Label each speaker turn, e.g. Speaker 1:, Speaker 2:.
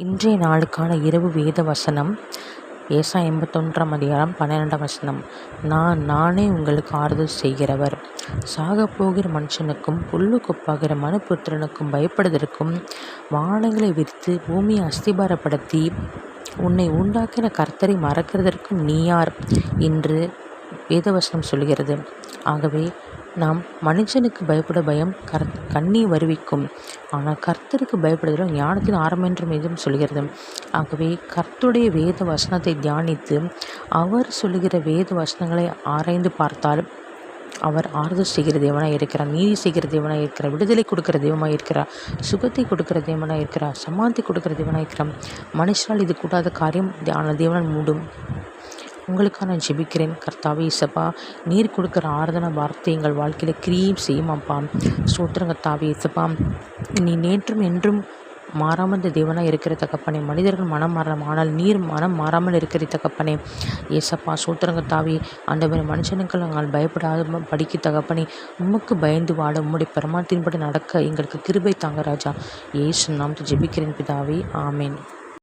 Speaker 1: இன்றைய நாளுக்கான இரவு வேத வசனம் ஏசா எண்பத்தொன்றாம் அதிகாரம் பன்னிரெண்டாம் வசனம். நான் நானே உங்களுக்கு ஆறுதல் செய்கிறவர். சாகப்போகிற மனுஷனுக்கும் புல்லு கொப்பாகிற மனுபுத்திரனுக்கும் பயப்படுவதற்கும் வானங்களை விரித்து பூமியை அஸ்திபாரப்படுத்தி உன்னை உண்டாக்கின கர்த்தரை மறக்கிறதற்கும் நீ யார்? என்று வேதவசனம் சொல்கிறது. ஆகவே நாம் மனுஷனுக்கு பயப்பட பயம் கர் கண்ணி வருவிக்கும். ஆனால் கர்த்தருக்கு பயப்படுதலும் ஞானத்தின் ஆரம்பம் என்று மீதும் சொல்கிறது. ஆகவே கர்த்துடைய வேத வசனத்தை தியானித்து அவர் சொல்லுகிற வேத வசனங்களை ஆராய்ந்து பார்த்தால் அவர் ஆறுதல் செய்கிற தேவனாக இருக்கிறார் நீதி செய்கிற தேவனாக இருக்கிறார் விடுதலை கொடுக்கிற தெய்வமாக இருக்கிறார் சுகத்தை கொடுக்கிற தேவனாக இருக்கிறார் சமாந்தி கொடுக்கிற தேவனாக இருக்கிறார். மனுஷனால் இது கூடாத காரியம் தியான தேவனால் மூடும். உங்களுக்காக நான் ஜெபிக்கிறேன். கர்த்தாவே இசப்பா நீர் கொடுக்குற ஆறுதன வார்த்தை எங்கள் வாழ்க்கையில் கிரியும் செய்யுமாப்பா. ஸ்தோத்திரம் கர்த்தாவே இசப்பா. நீ நேற்றும் என்றும் மாறாமல் இந்த தேவனாக இருக்கிற தகப்பனே. மனிதர்கள் மனம் மாறலாம் ஆனால் நீர் மனம் மாறாமல் இருக்கிற தகப்பனே. ஏசப்பா அந்த மாதிரி மனுஷனுக்கு நாங்கள் பயப்படாத படிக்க தகப்பனே உமக்கு பயந்து வாட உம்முடைய பிரமாணத்தின்படி நடக்க எங்களுக்கு கிருபை தாங்க ராஜா. ஏசு நாம் ஜெபிக்கிறேன் பிதாவே. ஆமேன்.